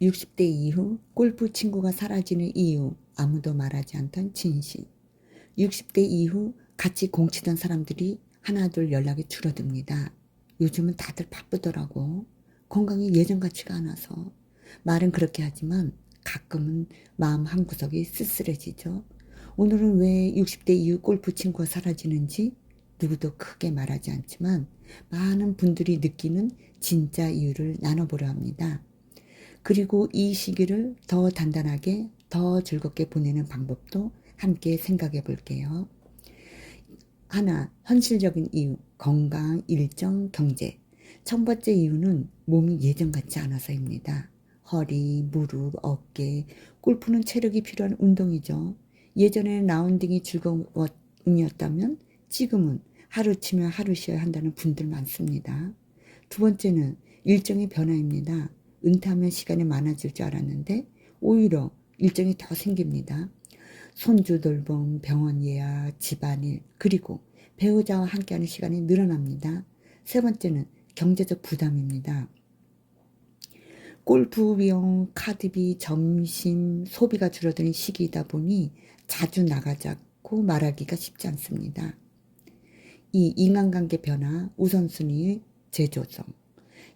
60대 이후 골프 친구가 사라지는 이유 아무도 말하지 않던 진실. 60대 이후 같이 공치던 사람들이 하나둘 연락이 줄어듭니다. 요즘은 다들 바쁘더라고. 건강이 예전 같지가 않아서. 말은 그렇게 하지만 가끔은 마음 한구석이 쓸쓸해지죠. 오늘은 왜 60대 이후 골프 친구가 사라지는지 누구도 크게 말하지 않지만 많은 분들이 느끼는 진짜 이유를 나눠보려 합니다. 그리고 이 시기를 더 단단하게, 더 즐겁게 보내는 방법도 함께 생각해 볼게요. 하나, 현실적인 이유, 건강, 일정, 경제. 첫 번째 이유는 몸이 예전 같지 않아서입니다. 허리, 무릎, 어깨, 골프는 체력이 필요한 운동이죠. 예전에는 라운딩이 즐거움이었다면 지금은 하루 치면 하루 쉬어야 한다는 분들 많습니다. 두 번째는 일정의 변화입니다. 은퇴하면 시간이 많아질 줄 알았는데 오히려 일정이 더 생깁니다. 손주 돌봄, 병원 예약, 집안일, 그리고 배우자와 함께하는 시간이 늘어납니다. 세 번째는 경제적 부담입니다. 골프 비용, 카드비, 점심, 소비가 줄어드는 시기이다 보니 자주 나가자고 말하기가 쉽지 않습니다. 이 인간관계 변화, 우선순위의 재조정.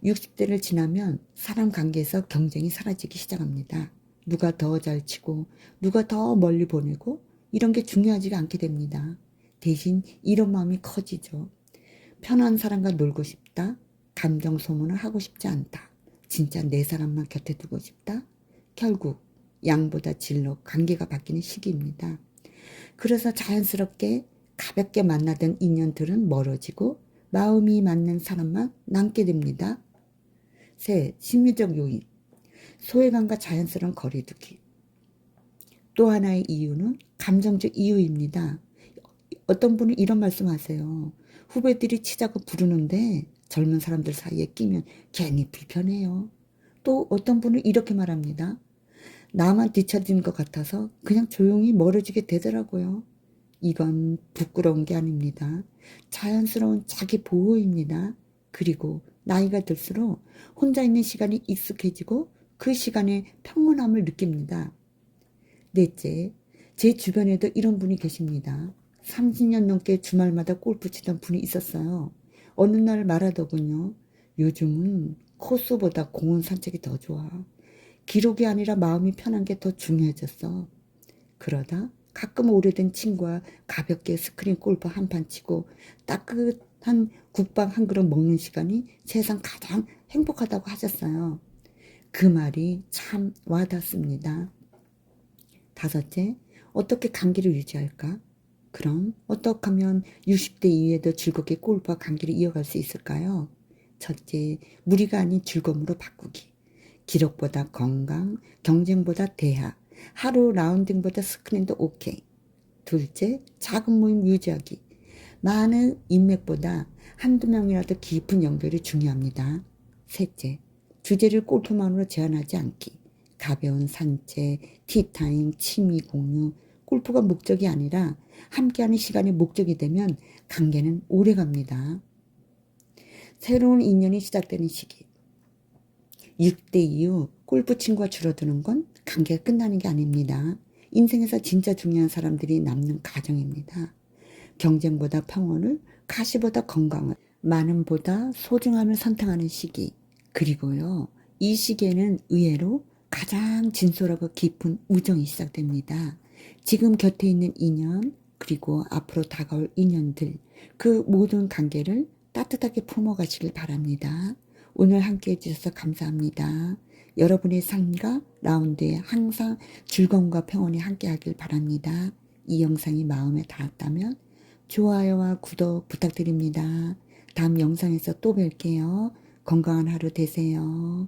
60대를 지나면 사람 관계에서 경쟁이 사라지기 시작합니다. 누가 더 잘 치고, 누가 더 멀리 보내고, 이런 게 중요하지가 않게 됩니다. 대신 이런 마음이 커지죠. 편한 사람과 놀고 싶다. 감정 소모는 하고 싶지 않다. 진짜 내 사람만 곁에 두고 싶다. 결국 양보다 질로 관계가 바뀌는 시기입니다. 그래서 자연스럽게 가볍게 만나던 인연들은 멀어지고 마음이 맞는 사람만 남게 됩니다. 셋, 심리적 요인. 소외감과 자연스러운 거리두기. 또 하나의 이유는 감정적 이유입니다. 어떤 분은 이런 말씀 하세요. 후배들이 치자고 부르는데 젊은 사람들 사이에 끼면 괜히 불편해요. 또 어떤 분은 이렇게 말합니다. 나만 뒤처진 것 같아서 그냥 조용히 멀어지게 되더라고요. 이건 부끄러운 게 아닙니다. 자연스러운 자기 보호입니다. 그리고 나이가 들수록 혼자 있는 시간이 익숙해지고 그 시간에 평온함을 느낍니다. 넷째, 제 주변에도 이런 분이 계십니다. 30년 넘게 주말마다 골프 치던 분이 있었어요. 어느 날 말하더군요. 요즘은 코스보다 공원 산책이 더 좋아. 기록이 아니라 마음이 편한 게 더 중요해졌어. 그러다 가끔 오래된 친구와 가볍게 스크린 골프 한 판 치고 따뜻 한 국밥 한 그릇 먹는 시간이 세상 가장 행복하다고 하셨어요. 그 말이 참 와닿습니다. 다섯째, 어떻게 감기를 유지할까? 그럼 어떻게 하면 60대 이후에도 즐겁게 골프와 감기를 이어갈 수 있을까요? 첫째, 무리가 아닌 즐거움으로 바꾸기. 기록보다 건강, 경쟁보다 대화, 하루 라운딩보다 스크린도 오케이. 둘째, 작은 모임 유지하기. 많은 인맥보다 한두 명이라도 깊은 연결이 중요합니다. 셋째, 주제를 골프만으로 제한하지 않기. 가벼운 산책, 티타임, 취미 공유, 골프가 목적이 아니라 함께하는 시간이 목적이 되면 관계는 오래 갑니다. 새로운 인연이 시작되는 시기. 6대 이후 골프 친구가 줄어드는 건 관계가 끝나는 게 아닙니다. 인생에서 진짜 중요한 사람들이 남는 가정입니다. 경쟁보다 평온을, 가시보다 건강을, 많음보다 소중함을 선택하는 시기. 그리고요, 이 시기에는 의외로 가장 진솔하고 깊은 우정이 시작됩니다. 지금 곁에 있는 인연, 그리고 앞으로 다가올 인연들, 그 모든 관계를 따뜻하게 품어가시길 바랍니다. 오늘 함께 해주셔서 감사합니다. 여러분의 삶과 라운드에 항상 즐거움과 평온이 함께 하길 바랍니다. 이 영상이 마음에 닿았다면 좋아요와 구독 부탁드립니다. 다음 영상에서 또 뵐게요. 건강한 하루 되세요.